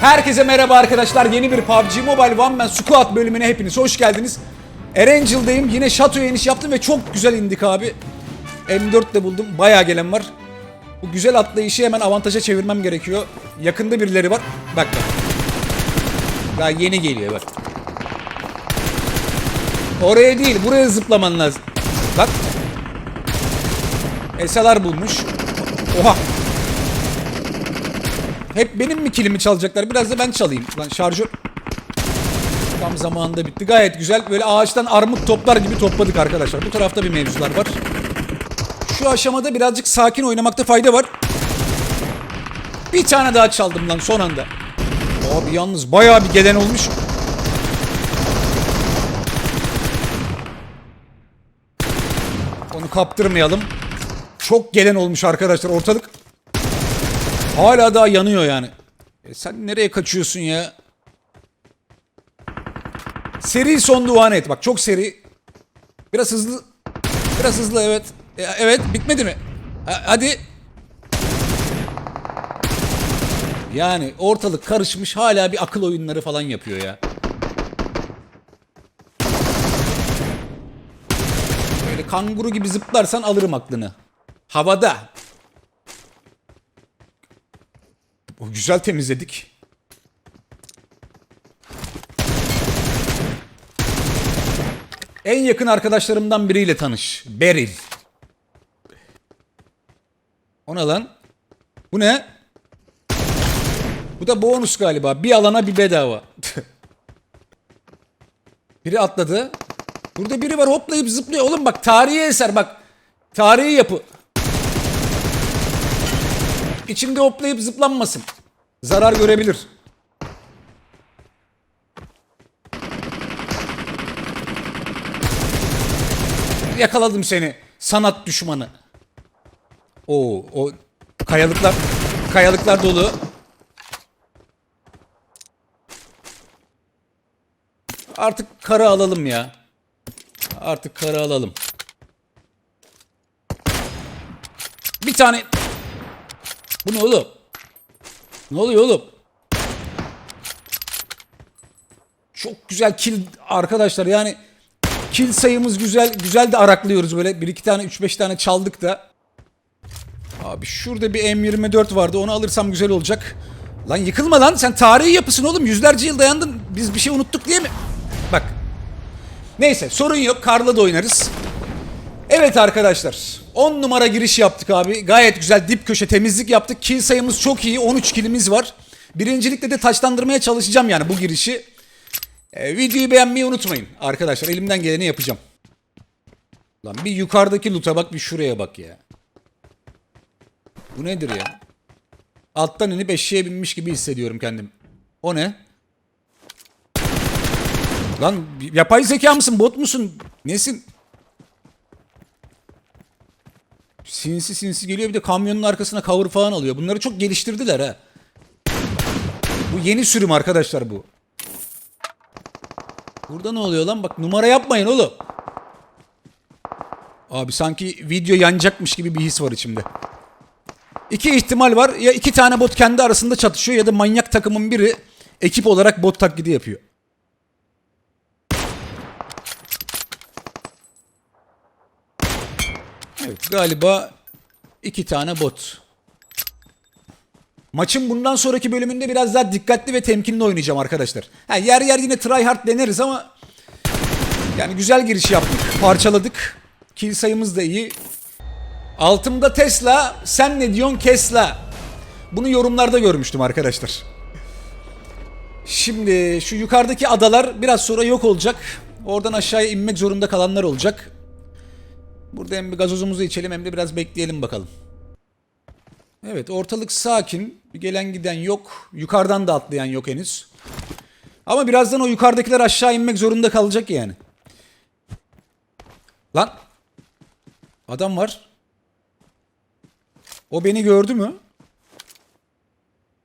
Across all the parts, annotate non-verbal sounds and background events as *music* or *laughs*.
Herkese merhaba arkadaşlar. Yeni bir PUBG Mobile One Man Squad bölümüne hepiniz hoş geldiniz. Erangel'dayım. Yine şatoya iniş yaptım ve çok güzel indik abi. M4 de buldum. Bayağı gelen var. Bu güzel atlayışı hemen avantaja çevirmem gerekiyor. Yakında birileri var. Bak bak. Daha yeni geliyor bak. Oraya değil, buraya zıplaman lazım. Bak. Esalar bulmuş. Oha. Hep benim mi kilimi çalacaklar? Biraz da ben çalayım. Lan şarjör tam zamanında bitti. Gayet güzel. Böyle ağaçtan armut toplar gibi topladık arkadaşlar. Bu tarafta bir mevzular var. Şu aşamada birazcık sakin oynamakta fayda var. Bir tane daha çaldım lan son anda. Abi yalnız bayağı bir gelen olmuş. Onu kaptırmayalım. Çok gelen olmuş arkadaşlar ortalık. Hala daha yanıyor yani. E sen nereye kaçıyorsun ya? Seri son duanı et. Bak çok seri. Biraz hızlı. Biraz hızlı evet. E, evet bitmedi mi? Ha- hadi. Yani ortalık karışmış hala bir akıl oyunları falan yapıyor ya. Böyle kanguru gibi zıplarsan alırım aklını. Havada. O güzel temizledik. En yakın arkadaşlarımdan biriyle tanış. Beril. O ne lan? Bu ne? Bu da bonus galiba. Bir alana bir bedava. *laughs* biri atladı. Burada biri var hoplayıp zıplıyor. Oğlum bak tarihi eser bak. Tarihi yapı. İçinde hoplayıp zıplanmasın. Zarar görebilir. Yakaladım seni. Sanat düşmanı. Oo, o kayalıklar kayalıklar dolu. Artık karı alalım ya. Artık karı alalım. Bir tane bu ne oğlum? Ne oluyor oğlum? Çok güzel kill arkadaşlar yani kill sayımız güzel güzel de araklıyoruz böyle bir iki tane üç beş tane çaldık da. Abi şurada bir M24 vardı onu alırsam güzel olacak. Lan yıkılma lan sen tarihi yapısın oğlum yüzlerce yıl dayandın biz bir şey unuttuk diye mi? Bak. Neyse sorun yok karla da oynarız. Evet arkadaşlar 10 numara giriş yaptık abi. Gayet güzel dip köşe temizlik yaptık. Kill sayımız çok iyi 13 killimiz var. Birincilikte de taçlandırmaya çalışacağım yani bu girişi. Ee, videoyu beğenmeyi unutmayın arkadaşlar elimden geleni yapacağım. Lan bir yukarıdaki loot'a bak bir şuraya bak ya. Bu nedir ya? Alttan inip eşeğe binmiş gibi hissediyorum kendim. O ne? Lan yapay zeka mısın bot musun? Nesin? Sinsi sinsi geliyor bir de kamyonun arkasına cover falan alıyor. Bunları çok geliştirdiler ha. Bu yeni sürüm arkadaşlar bu. Burada ne oluyor lan? Bak numara yapmayın oğlum. Abi sanki video yanacakmış gibi bir his var içimde. İki ihtimal var. Ya iki tane bot kendi arasında çatışıyor ya da manyak takımın biri ekip olarak bot taklidi yapıyor. Evet galiba iki tane bot. Maçın bundan sonraki bölümünde biraz daha dikkatli ve temkinli oynayacağım arkadaşlar. Ha, yer yer yine tryhard deneriz ama yani güzel giriş yaptık. Parçaladık. Kill sayımız da iyi. Altımda Tesla, sen ne diyorsun Kesla? Bunu yorumlarda görmüştüm arkadaşlar. Şimdi şu yukarıdaki adalar biraz sonra yok olacak. Oradan aşağıya inmek zorunda kalanlar olacak. Burada hem bir gazozumuzu içelim hem de biraz bekleyelim bakalım. Evet ortalık sakin. Bir gelen giden yok. Yukarıdan da atlayan yok henüz. Ama birazdan o yukarıdakiler aşağı inmek zorunda kalacak yani. Lan. Adam var. O beni gördü mü?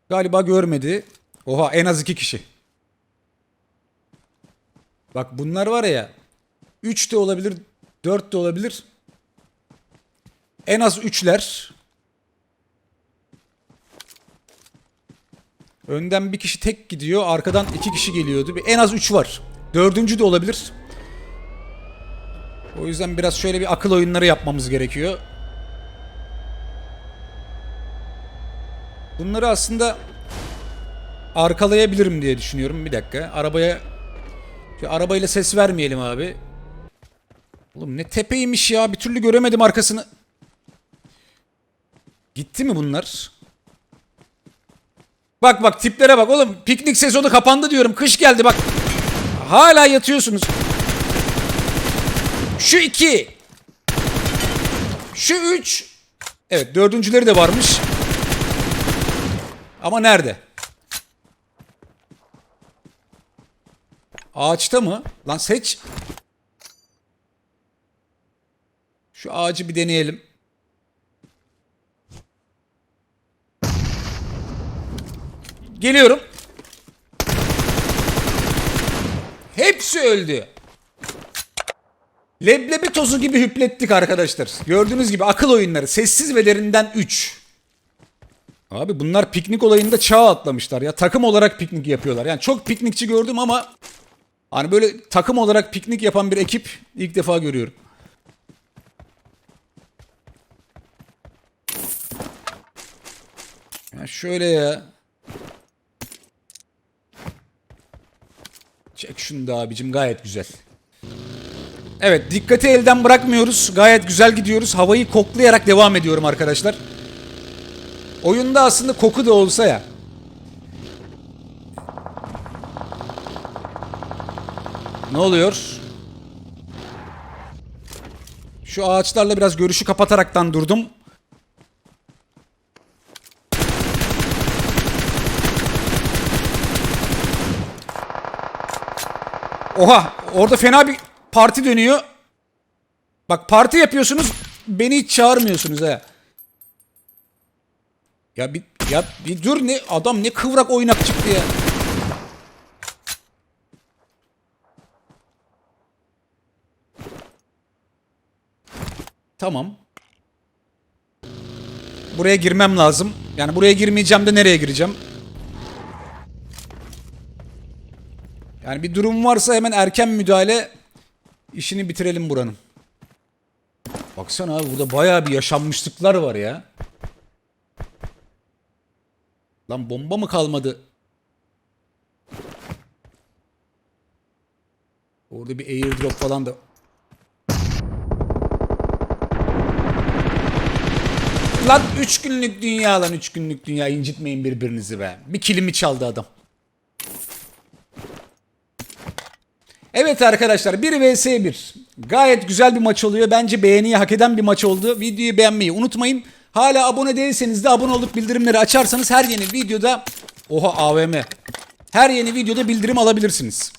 Galiba görmedi. Oha en az iki kişi. Bak bunlar var ya. 3 de olabilir, 4 de olabilir. En az üçler. Önden bir kişi tek gidiyor. Arkadan iki kişi geliyordu. En az üç var. Dördüncü de olabilir. O yüzden biraz şöyle bir akıl oyunları yapmamız gerekiyor. Bunları aslında arkalayabilirim diye düşünüyorum. Bir dakika. Arabaya şu arabayla ses vermeyelim abi. Oğlum ne tepeymiş ya. Bir türlü göremedim arkasını. Gitti mi bunlar? Bak bak tiplere bak oğlum. Piknik sezonu kapandı diyorum. Kış geldi bak. Hala yatıyorsunuz. Şu iki. Şu üç. Evet dördüncüleri de varmış. Ama nerede? Ağaçta mı? Lan seç. Şu ağacı bir deneyelim. Geliyorum. Hepsi öldü. Leblebi tozu gibi hüplettik arkadaşlar. Gördüğünüz gibi akıl oyunları. Sessiz ve derinden 3. Abi bunlar piknik olayında çağ atlamışlar ya. Takım olarak piknik yapıyorlar. Yani çok piknikçi gördüm ama hani böyle takım olarak piknik yapan bir ekip ilk defa görüyorum. Ya şöyle ya. Çek şunu da abicim gayet güzel. Evet dikkati elden bırakmıyoruz. Gayet güzel gidiyoruz. Havayı koklayarak devam ediyorum arkadaşlar. Oyunda aslında koku da olsa ya. Ne oluyor? Şu ağaçlarla biraz görüşü kapataraktan durdum. Oha orada fena bir parti dönüyor. Bak parti yapıyorsunuz beni hiç çağırmıyorsunuz ha. Ya bir ya bir dur ne adam ne kıvrak oynak çıktı ya. Tamam. Buraya girmem lazım. Yani buraya girmeyeceğim de nereye gireceğim? Yani bir durum varsa hemen erken müdahale işini bitirelim buranın. Baksana abi burada bayağı bir yaşanmışlıklar var ya. Lan bomba mı kalmadı? Orada bir airdrop falan da. Lan 3 günlük dünya lan 3 günlük dünya incitmeyin birbirinizi be. Bir kilimi çaldı adam. Evet arkadaşlar 1 vs 1. Gayet güzel bir maç oluyor. Bence beğeniyi hak eden bir maç oldu. Videoyu beğenmeyi unutmayın. Hala abone değilseniz de abone olup bildirimleri açarsanız her yeni videoda... Oha AVM. Her yeni videoda bildirim alabilirsiniz.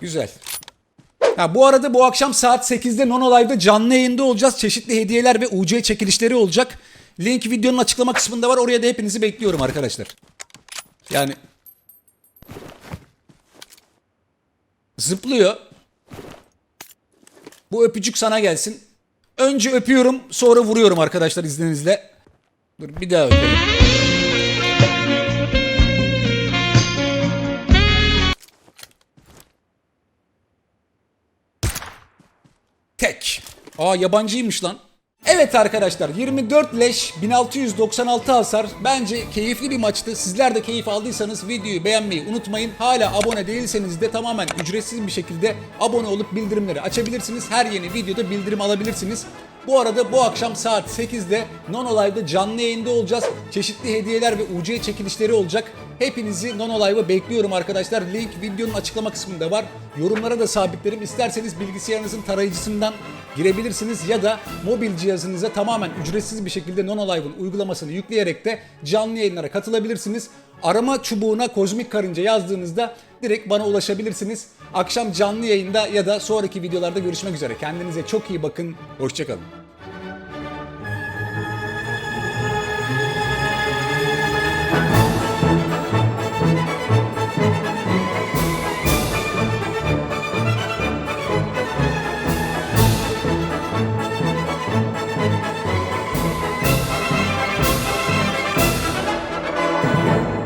Güzel. Ha, bu arada bu akşam saat 8'de Nono Live'da canlı yayında olacağız. Çeşitli hediyeler ve UC çekilişleri olacak. Link videonun açıklama kısmında var. Oraya da hepinizi bekliyorum arkadaşlar. Yani Zıplıyor. Bu öpücük sana gelsin. Önce öpüyorum sonra vuruyorum arkadaşlar izninizle. Dur bir daha öpelim. Tek. Aa yabancıymış lan. Evet arkadaşlar 24 leş 1696 hasar bence keyifli bir maçtı. Sizler de keyif aldıysanız videoyu beğenmeyi unutmayın. Hala abone değilseniz de tamamen ücretsiz bir şekilde abone olup bildirimleri açabilirsiniz. Her yeni videoda bildirim alabilirsiniz. Bu arada bu akşam saat 8'de Nono Live'da canlı yayında olacağız. Çeşitli hediyeler ve UC çekilişleri olacak. Hepinizi Nono Live'a bekliyorum arkadaşlar. Link videonun açıklama kısmında var. Yorumlara da sabitlerim. İsterseniz bilgisayarınızın tarayıcısından girebilirsiniz ya da mobil cihazınıza tamamen ücretsiz bir şekilde Nono Live'ın uygulamasını yükleyerek de canlı yayınlara katılabilirsiniz. Arama çubuğuna kozmik karınca yazdığınızda direkt bana ulaşabilirsiniz. Akşam canlı yayında ya da sonraki videolarda görüşmek üzere. Kendinize çok iyi bakın. Hoşçakalın.